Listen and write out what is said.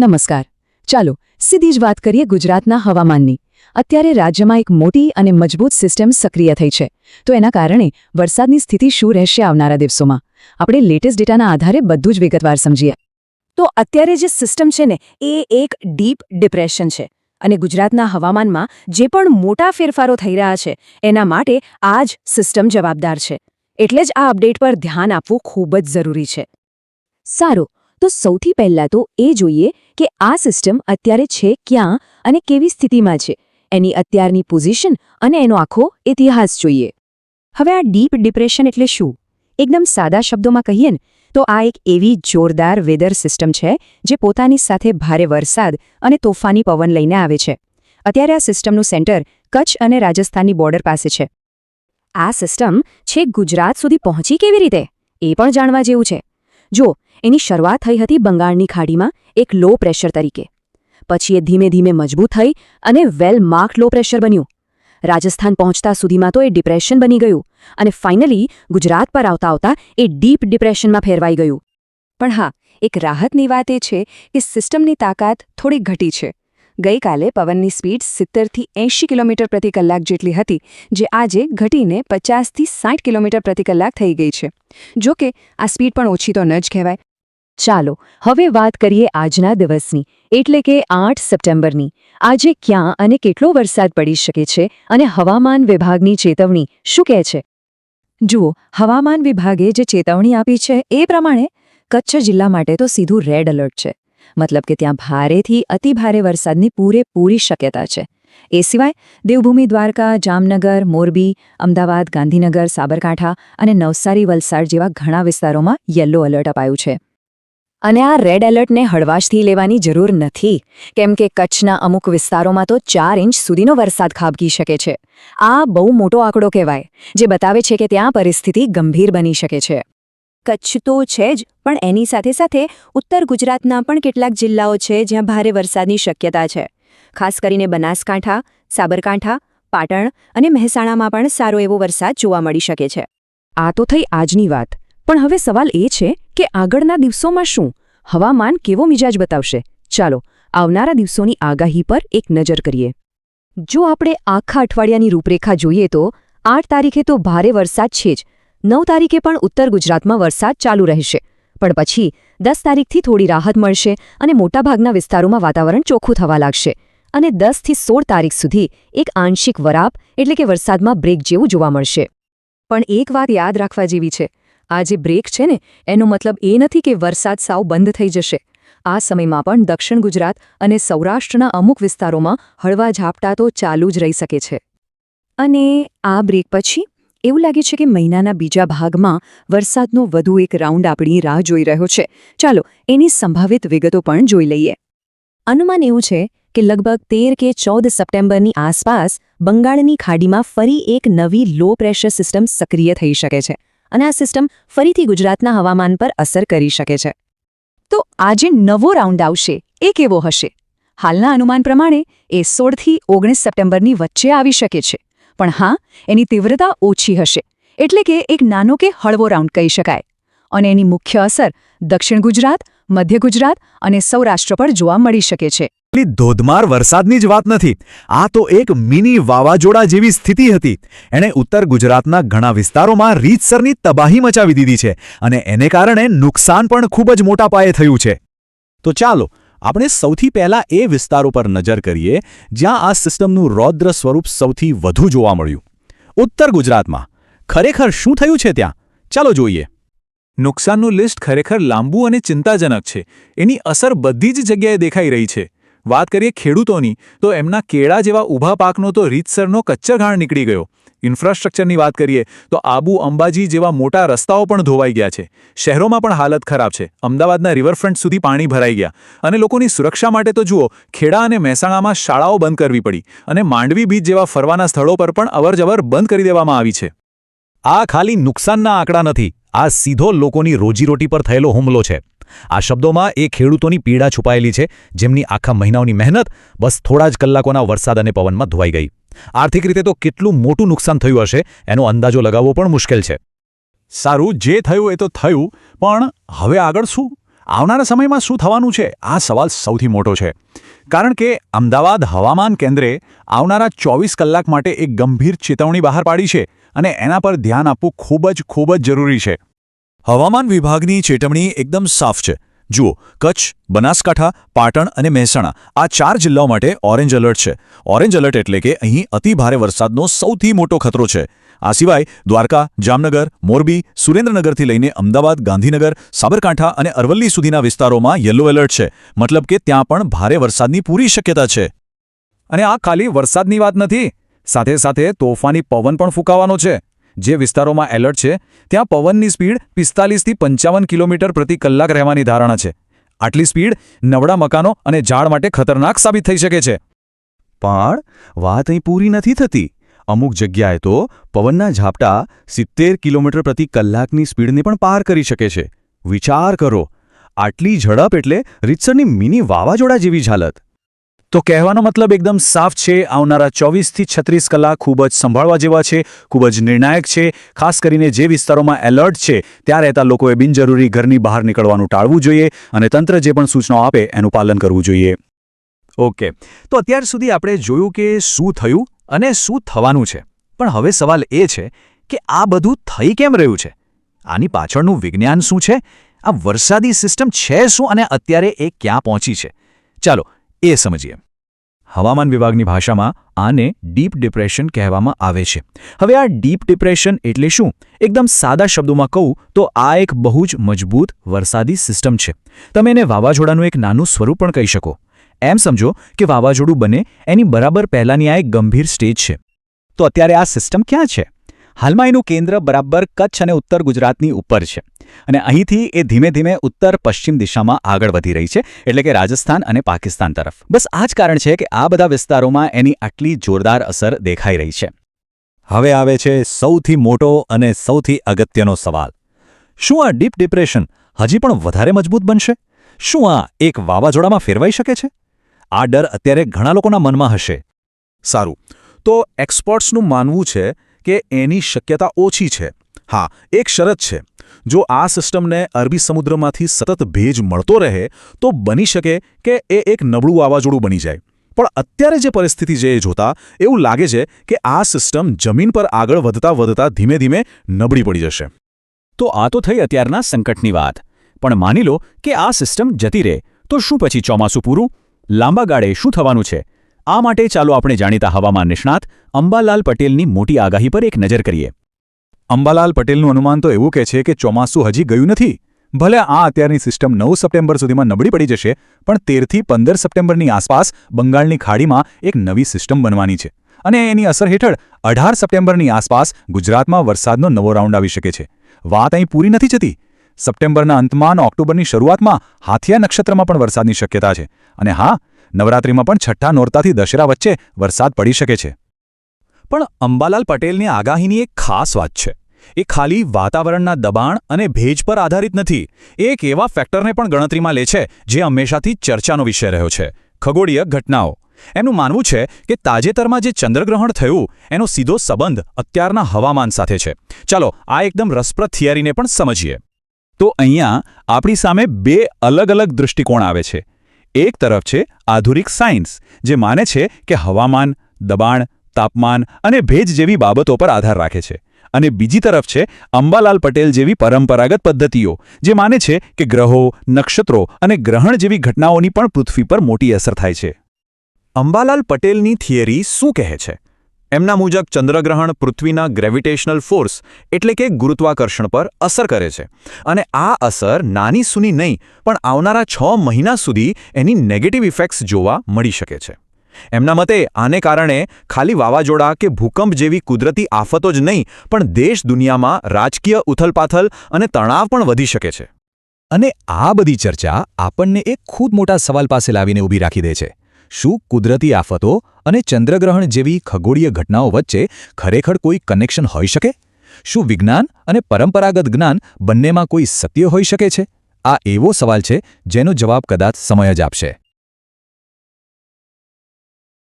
નમસ્કાર. ચાલો, સીધી જ વાત કરીએ ગુજરાતના હવામાનની. અત્યારે રાજ્યમાં એક મોટી અને મજબૂત સિસ્ટમ સક્રિય થઈ છે. તો એના કારણે વરસાદની સ્થિતિ શું રહેશે આવનારા દિવસોમાં? આપણે લેટેસ્ટ ડેટાના આધારે બધું જ વિગતવાર સમજીએ. તો અત્યારે જે સિસ્ટમ છે ને, એ એક ડીપ ડિપ્રેશન છે. અને ગુજરાતના હવામાનમાં જે પણ મોટા ફેરફારો થઈ રહ્યા છે, એના માટે આ જ સિસ્ટમ જવાબદાર છે. એટલે જ આ અપડેટ પર ધ્યાન આપવું ખૂબ જ જરૂરી છે. સારું તો સૌથી પહેલા તો એ જોઈએ કે આ સિસ્ટમ અત્યારે છે ક્યાં અને કેવી સ્થિતિમાં છે. એની અત્યારની પોઝિશન અને એનો આખો ઇતિહાસ જોઈએ. હવે આ ડીપ ડિપ્રેશન એટલે શું? એકદમ સાદા શબ્દોમાં કહીએ ને, તો આ એક એવી જોરદાર વેધર સિસ્ટમ છે જે પોતાની સાથે ભારે વરસાદ અને તોફાની પવન લઈને આવે છે. અત્યારે આ સિસ્ટમનું સેન્ટર કચ્છ અને રાજસ્થાનની બોર્ડર પાસે છે. આ સિસ્ટમ છેક ગુજરાત સુધી પહોંચી કેવી રીતે? એ પણ જાણવા જેવું છે. જો, એની શરૂઆત થઈ હતી બંગાળની ખાડીમાં એક લો પ્રેશર તરીકે. પછી એ ધીમે ધીમે મજબૂત થઈ અને વેલ માર્ક લો પ્રેશર બન્યું. રાજસ્થાન પહોંચતા સુધીમાં તો એ ડિપ્રેશન બની ગયું અને ફાઇનલી ગુજરાત પર આવતા આવતા એ ડીપ ડિપ્રેશનમાં ફેરવાઈ ગયું. પણ હા, એક રાહતની વાત એ છે કે સિસ્ટમની તાકાત થોડી ઘટી છે. ગઈકાલે પવનની સ્પીડ સિત્તેરથી એંશી કિલોમીટર પ્રતિ કલાક જેટલી હતી, જે આજે ઘટીને પચાસથી સાઠ કિલોમીટર પ્રતિ કલાક થઈ ગઈ છે. જો કે, આ સ્પીડ પણ ઓછી તો ન જ કહેવાય. ચાલો, હવે વાત કરીએ આજના દિવસની, એટલે કે આઠ સપ્ટેમ્બરની. આજે ક્યાં અને કેટલો વરસાદ પડી શકે છે અને હવામાન વિભાગની ચેતવણી શું કહે છે? જુઓ, હવામાન વિભાગે જે ચેતવણી આપી છે એ પ્રમાણે કચ્છ જિલ્લા માટે તો સીધું રેડ એલર્ટ છે. મતલબ કે ત્યાં ભારેથી અતિભારે વરસાદની પૂરેપૂરી શક્યતા છે. એ સિવાય દેવભૂમિ, દ્વારકા, જામનગર, મોરબી, અમદાવાદ, ગાંધીનગર, સાબરકાંઠા અને નવસારી, વલસાડ જેવા ઘણા વિસ્તારોમાં યલો એલર્ટ અપાયું છે. અને આ રેડ એલર્ટને હળવાશથી લેવાની જરૂર નથી, કેમ કે કચ્છના અમુક વિસ્તારોમાં તો ચાર ઇંચ સુધીનો વરસાદ ખાબકી શકે છે. આ બહુ મોટો આંકડો કહેવાય, જે બતાવે છે કે ત્યાં પરિસ્થિતિ ગંભીર બની શકે છે. કચ્છ તો છે જ, પણ એની સાથે સાથે ઉત્તર ગુજરાતના પણ કેટલાક જિલ્લાઓ છે જ્યાં ભારે વરસાદની શક્યતા છે. ખાસ કરીને બનાસકાંઠા, સાબરકાંઠા, પાટણ અને મહેસાણામાં પણ સારો એવો વરસાદ જોવા મળી શકે છે. આ તો થઈ આજની વાત, પણ હવે સવાલ એ છે કે આગળના દિવસોમાં શું? હવામાન કેવો મિજાજ બતાવશે? ચાલો, આવનારા દિવસોની આગાહી પર એક નજર કરીએ. જો આપણે આખા અઠવાડિયાની રૂપરેખા જોઈએ તો, આઠ તારીખે તો ભારે વરસાદ છે જ નવ તારીખે પણ ઉત્તર ગુજરાતમાં વરસાદ ચાલુ રહેશે. પણ પછી દસ તારીખથી થોડી રાહત મળશે અને મોટાભાગના વિસ્તારોમાં વાતાવરણ ચોખ્ખું થવા લાગશે. અને દસથી સોળ તારીખ સુધી એક આંશિક વરાપ એટલે કે વરસાદમાં બ્રેક જેવું જોવા મળશે. પણ એક વાત યાદ રાખવા જેવી છે. આ જે બ્રેક છે ને, એનો મતલબ એ નથી કે વરસાદ સાવ બંધ થઈ જશે. આ સમયમાં પણ દક્ષિણ ગુજરાત અને સૌરાષ્ટ્રના અમુક વિસ્તારોમાં હળવા ઝાપટા તો ચાલુ જ રહી શકે છે. અને આ બ્રેક પછી એવું લાગે છે કે મહિનાના બીજા ભાગમાં વરસાદનો વધુ એક રાઉન્ડ આપણી રાહ જોઈ રહ્યો છે. ચાલો, એની સંભવિત વિગતો પણ જોઈ લઈએ. અનુમાન એવું છે કે લગભગ તેર કે ચૌદ સપ્ટેમ્બરની આસપાસ બંગાળની ખાડીમાં ફરી એક નવી લો પ્રેશર સિસ્ટમ સક્રિય થઈ શકે છે અને આ સિસ્ટમ ફરીથી ગુજરાતના હવામાન પર અસર કરી શકે છે. તો આજે નવો રાઉન્ડ આવશે. એ કેવો હશે? હાલના અનુમાન પ્રમાણે એ સોળથી ઓગણીસ સપ્ટેમ્બરની વચ્ચે આવી શકે છે. પણ હા, એની તીવ્રતા ઓછી હશે. એટલે કે એક નાનો કે હળવો રાઉન્ડ કહી શકાય. અને એની મુખ્ય અસર દક્ષિણ ગુજરાત, મધ્ય ગુજરાત અને સૌરાષ્ટ્ર પર જોવા મળી શકે છે. એટલી ધોધમાર વરસાદની જ વાત નથી. આ તો એક મિની વાવાઝોડા જેવી સ્થિતિ હતી. એણે ઉત્તર ગુજરાતના ઘણા વિસ્તારોમાં રીતસરની તબાહી મચાવી દીધી છે અને એને કારણે નુકસાન પણ ખૂબ જ મોટા પાયે થયું છે. તો ચાલો આપણે સૌથી પહેલા એ વિસ્તારો પર નજર કરીએ, જ્યાં આ સિસ્ટમનું રૌદ્ર સ્વરૂપ સૌથી વધુ જોવા મળ્યું. ઉત્તર ગુજરાતમાં. ખરેખર શું થયું છે ત્યાં? ચાલો જોઈએ. નુકસાનનું લિસ્ટ ખરેખર લાંબુ અને ચિંતાજનક છે. એની અસર બધી જ જગ્યાએ દેખાઈ રહી છે. વાત કરીએ ખેડૂતોની, તો એમના કેળા જેવા ઊભા પાકનો તો રીતસરનો કચ્છરઘાણ નીકળી ગયો. ઇન્ફ્રાસ્ટ્રક્ચરની વાત કરીએ, તો આબુ અંબાજી જેવા મોટા રસ્તાઓ પણ ધોવાઈ ગયા છે. શહેરોમાં પણ હાલત ખરાબ છે. અમદાવાદના રિવરફ્રન્ટ સુધી પાણી ભરાઈ ગયા. અને લોકોની સુરક્ષા માટે તો જુઓ, ખેડા અને મહેસાણામાં શાળાઓ બંધ કરવી પડી. અને માંડવી બીચ જેવા ફરવાના સ્થળો પર પણ અવરજવર બંધ કરી દેવામાં આવી છે. આ ખાલી નુકસાનના આંકડા નથી, આ સીધો લોકોની રોજીરોટી પર થયેલો હુમલો છે. આ શબ્દોમાં એ ખેડૂતોની પીડા છુપાયેલી છે, જેમની આખા મહિનાઓની મહેનત બસ થોડા જ કલાકોના વરસાદ અને પવનમાં ધોવાઈ ગઈ. આર્થિક રીતે તો કેટલું મોટું નુકસાન થયું હશે, એનો અંદાજો લગાવવો પણ મુશ્કેલ છે. સારું, જે થયું એ તો થયું, પણ હવે આગળ શું? આવનારા સમયમાં શું થવાનું છે? આ સવાલ સૌથી મોટો છે. કારણ કે અમદાવાદ હવામાન કેન્દ્રે આવનારા ચોવીસ કલાક માટે એક ગંભીર ચેતવણી બહાર પાડી છે અને એના પર ધ્યાન આપવું ખૂબ જ ખૂબ જ જરૂરી છે. હવામાન વિભાગની ચેતવણી એકદમ સાફ છે. જુઓ, કચ્છ, બનાસકાંઠા, પાટણ અને મહેસાણા આ ચાર જિલ્લાઓ માટે ઓરેન્જ એલર્ટ છે. ઓરેન્જ એલર્ટ એટલે કે અહીં અતિ ભારે વરસાદનો સૌથી મોટો ખતરો છે. આ સિવાય દ્વારકા, જામનગર, મોરબી, સુરેન્દ્રનગરથી લઈને અમદાવાદ, ગાંધીનગર, સાબરકાંઠા અને અરવલ્લી સુધીના વિસ્તારોમાં યલો એલર્ટ છે. મતલબ કે ત્યાં પણ ભારે વરસાદની પૂરી શક્યતા છે. અને આ ખાલી વરસાદની વાત નથી. સાથે સાથે તોફાની પવન પણ ફૂંકાવાનો છે. જે વિસ્તારોમાં એલર્ટ છે, ત્યાં પવનની સ્પીડ પિસ્તાલીસથી પંચાવન કિલોમીટર પ્રતિ કલાક રહેવાની ધારણા છે. આટલી સ્પીડ નવડા મકાનો અને ઝાડ માટે ખતરનાક સાબિત થઈ શકે છે. પણ વાત અહીં પૂરી નથી થતી. અમુક જગ્યાએ તો પવનના ઝાપટા સિત્તેર કિલોમીટર પ્રતિ કલાકની સ્પીડને પણ પાર કરી શકે છે. વિચાર કરો. આટલી ઝડપ એટલે રીતસરની મિની વાવાઝોડા જેવી જ હાલત તો કહેવાનો મતલબ એકદમ સાફ છે, આવનારા ચોવીસથી છત્રીસ કલાક ખૂબ જ સંભાળવા જેવા છે, ખૂબ જ નિર્ણાયક છે. ખાસ કરીને જે વિસ્તારોમાં એલર્ટ છે, ત્યાં રહેતા લોકોએ બિનજરૂરી ઘરની બહાર નીકળવાનું ટાળવું જોઈએ અને તંત્ર જે પણ સૂચનાઓ આપે એનું પાલન કરવું જોઈએ. ઓકે. તો અત્યાર સુધી આપણે જોયું કે શું થયું અને શું થવાનું છે. પણ હવે સવાલ એ છે કે આ બધું થઈ કેમ રહ્યું છે? આની પાછળનું વિજ્ઞાન શું છે? આ વરસાદી સિસ્ટમ છે શું અને અત્યારે એ ક્યાં પહોંચી છે? ચાલો એ સમજીએ. હવામાન વિભાગની ભાષામાં આને ડીપ ડિપ્રેશન કહેવામાં આવે છે. હવે આ ડીપ ડિપ્રેશન એટલે શું? એકદમ સાદા શબ્દોમાં કહું તો આ એક બહુ જ મજબૂત વરસાદી સિસ્ટમ છે. તમે એને વાવાઝોડાનું એક નાનું સ્વરૂપ પણ કહી શકો. એમ સમજો કે વાવાઝોડું બને એની બરાબર પહેલાંની આ એક ગંભીર સ્ટેજ છે. તો અત્યારે આ સિસ્ટમ ક્યાં છે? હાલમાં એનું કેન્દ્ર બરાબર કચ્છ અને ઉત્તર ગુજરાતની ઉપર છે. અને અહીંથી એ ધીમે ધીમે ઉત્તર પશ્ચિમ દિશામાં આગળ વધી રહી છે, એટલે કે રાજસ્થાન અને પાકિસ્તાન તરફ. બસ આ જ કારણ છે કે આ બધા વિસ્તારોમાં એની આટલી જોરદાર અસર દેખાઈ રહી છે. હવે આવે છે સૌથી મોટો અને સૌથી અગત્યનો સવાલ. શું આ ડીપ ડિપ્રેશન હજી પણ વધારે મજબૂત બનશે? શું આ એક વાવાઝોડામાં ફેરવાઈ શકે છે? આ ડર અત્યારે ઘણા લોકોના મનમાં હશે. સારું. તો એક્સપર્ટ્સનું માનવું છે કે એની શક્યતા ઓછી છે. હા, એક શરત છે. જો આ સિસ્ટમને અરબી સમુદ્રમાંથી સતત ભેજ મળતો રહે, તો બની શકે કે એ એક નબળું વાવાઝોડું બની જાય. પણ અત્યારે જે પરિસ્થિતિ છે એ જોતા, એવું લાગે છે કે આ સિસ્ટમ જમીન પર આગળ વધતા વધતા ધીમે ધીમે નબળી પડી જશે. તો આ તો થઈ અત્યારના સંકટની વાત. પણ માની લો કે આ સિસ્ટમ જતી રહે, તો શું પછી ચોમાસું પૂરું? લાંબા ગાળે શું થવાનું છે? આ માટે ચાલો આપણે જાણીતા હવામાન નિષ્ણાત અંબાલાલ પટેલની મોટી આગાહી પર એક નજર કરીએ. અંબાલાલ પટેલનું અનુમાન તો એવું કહે છે કે ચોમાસું હજી ગયું નથી. ભલે આ અત્યારની સિસ્ટમ નવ સપ્ટેમ્બર સુધીમાં નબળી પડી જશે, પણ તેરથી પંદર સપ્ટેમ્બરની આસપાસ બંગાળની ખાડીમાં એક નવી સિસ્ટમ બનવાની છે. અને એની અસર હેઠળ અઢાર સપ્ટેમ્બરની આસપાસ ગુજરાતમાં વરસાદનો નવો રાઉન્ડ આવી શકે છે. વાત અહીં પૂરી નથી જતી. સપ્ટેમ્બરના અંતમાં અને ઓક્ટોબરની શરૂઆતમાં હાથિયા નક્ષત્રમાં પણ વરસાદની શક્યતા છે. અને હા નવરાત્રિમાં પણ છઠ્ઠા નોરતાથી દશેરા વચ્ચે વરસાદ પડી શકે છે. પણ અંબાલાલ પટેલની આગાહીની એક ખાસ વાત છે. એ ખાલી વાતાવરણના દબાણ અને ભેજ પર આધારિત નથી. એ એક એવા ફેક્ટરને પણ ગણતરીમાં લે છે, જે હંમેશાથી ચર્ચાનો વિષય રહ્યો છે. ખગોળીય ઘટનાઓ. એમનું માનવું છે કે તાજેતરમાં જે ચંદ્રગ્રહણ થયું, એનો સીધો સંબંધ અત્યારના હવામાન સાથે છે. ચાલો, આ એકદમ રસપ્રદ થિયરીને પણ સમજીએ. તો અહીંયા આપણી સામે બે અલગ અલગ દૃષ્ટિકોણ આવે છે. એક તરફ છે આધુનિક સાયન્સ, જે માને છે કે હવામાન, દબાણ, તાપમાન અને ભેજ જેવી બાબતો પર આધાર રાખે છે. અને બીજી તરફ છે અંબાલાલ પટેલ જેવી પરંપરાગત પદ્ધતિઓ, જે માને છે કે ગ્રહો, નક્ષત્રો અને ગ્રહણ જેવી ઘટનાઓની પણ પૃથ્વી પર મોટી અસર થાય છે. અંબાલાલ પટેલની થિયરી શું કહે છે? એમના મુજબ ચંદ્રગ્રહણ પૃથ્વીના ગ્રેવિટેશનલ ફોર્સ એટલે કે ગુરુત્વાકર્ષણ પર અસર કરે છે. અને આ અસર નાની સુની નહીં, પણ આવનારા છ મહિના સુધી એની નેગેટિવ ઇફેક્ટ્સ જોવા મળી શકે છે. એમના મતે, આને કારણે ખાલી વાવાઝોડા કે ભૂકંપ જેવી કુદરતી આફતો જ નહીં, પણ દેશ દુનિયામાં રાજકીય ઉથલપાથલ અને તણાવ પણ વધી શકે છે. અને આ બધી ચર્ચા આપણને એક ખૂબ મોટા સવાલ પાસે લાવીને ઊભી રાખી દે છે. શું કુદરતી આફતો અને ચંદ્રગ્રહણ જેવી ખગોળીય ઘટનાઓ વચ્ચે ખરેખર કોઈ કનેક્શન હોઈ શકે? શું વિજ્ઞાન અને પરંપરાગત જ્ઞાન બંનેમાં કોઈ સત્ય હોઈ શકે છે? આ એવો સવાલ છે જેનો જવાબ કદાચ સમય જ આપશે.